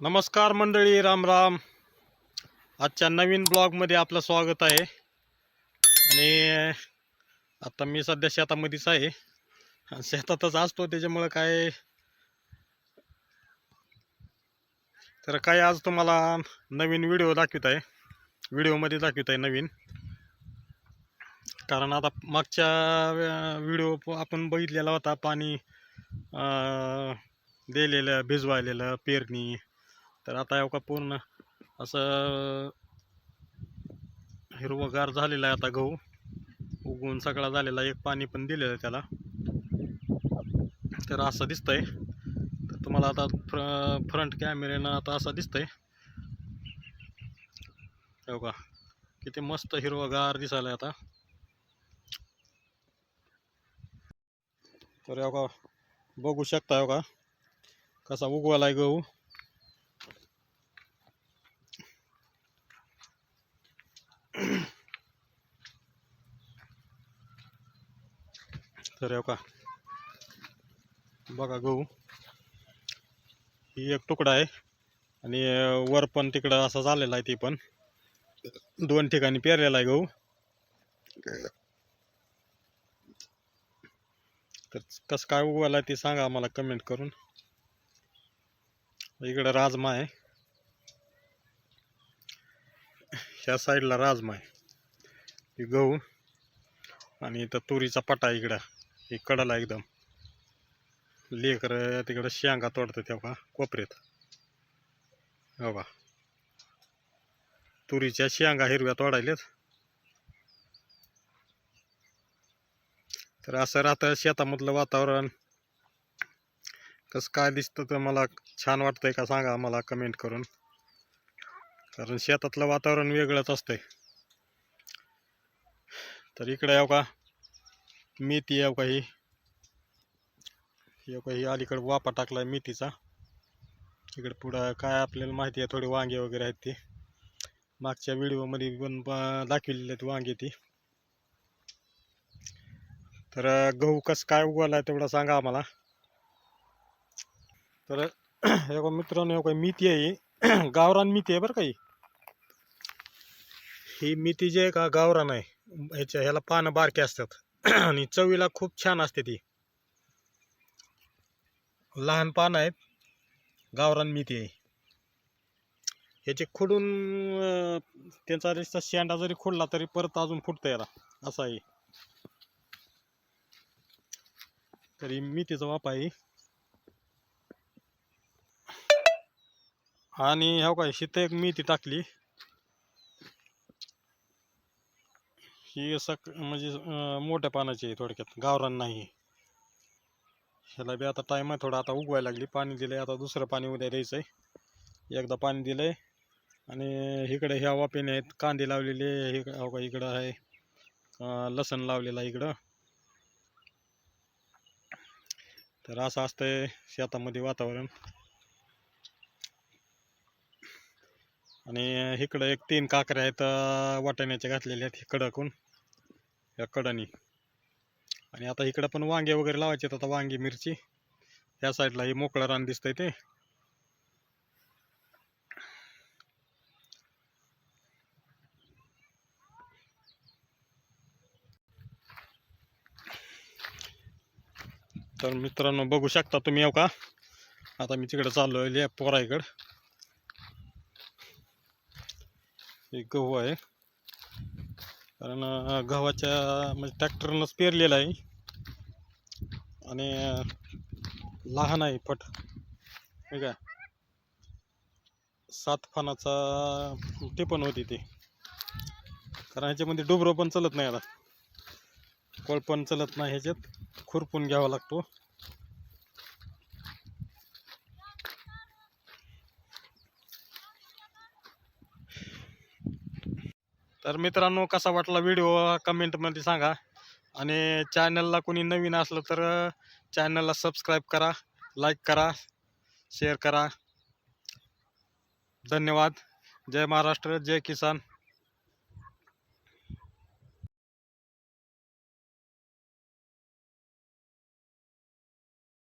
नमस्कार मंडळी राम राम. आजच्या नवीन ब्लॉगमध्ये आपलं स्वागत आहे. आणि आता मी सध्या शेतामध्येच आहे. शेतातच असतो त्याच्यामुळं काय तर काय आज तुम्हाला नवीन व्हिडिओ दाखवित आहे. व्हिडिओमध्ये दाखवित आहे नवीन. कारण आता मागच्या व्हिडिओ आपण बघितलेला होता पाणी दिलेलं भिजवायलेलं पेरणी. तर आता एवढा पूर्ण असं हिरवगार झालेला आहे आता गहू. उगवून सगळा झालेला आहे. एक पाणी पण दिलेलं आहे त्याला. तर असं दिसतंय. तर तुम्हाला आता फ्र फ्रंट कॅमेऱ्यानं आता असं दिसतंय. हो का किती मस्त हिरवगार दिसायला आता. तर हो का बघू शकता हो का कसा उगवायला आहे गहू. तर का बघा. गहू. ही एक तुकडा आहे. आणि वर पण तिकडं असं झालेला आहे ती पण. दोन ठिकाणी पेरलेला आहे गहू. तर कसं काय उगवायला ते सांगा आम्हाला कमेंट करून. इकडं राजमा आहे. ह्या साईडला राजमा आहे. ही गहू. आणि इथं तुरीचा पटा आहे इकडं. ही कडाला एकदम. लेकर तिकडं शेंगा तोडतं तेव्हा कोपऱ्यात. हो का तुरीच्या शेंगा हिरव्या तोडायल्यात तर असं राहतं शेतामधलं वातावरण. कसं काय दिसतं तर मला छान वाटतंय का सांगा मला कमेंट करून. कारण शेतातलं वातावरण वेगळंच असतंय. तर इकडे येऊ का? मेथी येऊ का ही. येऊ का ही अलीकडे वापा टाकलाय मेथीचा. इकडे पुढं काय आपल्याला माहिती आहे थोडी वांगे वगैरे आहेत ते. मागच्या व्हिडिओमध्ये पण ब- आहेत वांगे ती. तर गहू कसं काय उगवला आहे तेवढं सांगा आम्हाला. तर हे मित्रांनो काही बघा मेथी आहे ही. गावरान मेथी आहे बरं काही ही. ही मेथी जी आहे का गावरान आहे. ह्याच्या ह्याला पानं बारके असतात. आणि चवीला खूप छान असते ती. लहान पान आहेत गावरान मेथी आहे. ह्याचे खुडून त्यांचा रिस्ता शेंडा जरी खुडला तरी परत अजून फुटतं याला. असा आहे. तरी मेथीचा वाप आहे. आणि हो काय शीत एक मेथी टाकली. ही सक म्हणजे मोठ्या पानाची आहे थोडक्यात गावरान नाही ह्याला बी आता टाईम आहे थोडा आता उगवायला लागली. पाणी दिलंय आता दुसरं पाणी उद्या द्यायचं आहे एकदा पाणी दिलंय आणि इकडे ह्या वापेने आहेत कांदे लावलेले हे हो का इकडं आहे. लसण लावलेला आहे इकडं. तर असं असतंय शेतामध्ये वातावरण. आणि इकडं एक तीन काकऱ्या आहेत वाटण्याचे वाटाण्याच्या घातलेल्या आहेत कडकून या कडानी आणि आता इकडं पण वांगे वगैरे लावायचे आहेत आता वांगी मिरची. या साईडला हे मोकळं रान दिसतंय ते. तर मित्रांनो बघू शकता तुम्ही येऊ का? आता मी तिकडे लिहा पोरा पोराईकडं. हे गहू आहे. कारण गव्हाच्या म्हणजे ट्रॅक्टरनंच पेरलेला आहे. आणि लहान आहे फट. हे का सात फानाचा ते पण होती ते. कारण ह्याच्यामध्ये डुबरं पण चलत नाही आता. कोळपण चलत नाही ह्याच्यात. खुरपून घ्यावा लागतो. तर मित्रांनो कसा वाटला व्हिडिओ? कमेंटमध्ये सांगा. आणि चॅनलला कोणी नवीन असलं तर चॅनलला सबस्क्राईब करा लाईक करा शेअर करा. धन्यवाद. जय महाराष्ट्र जय किसान.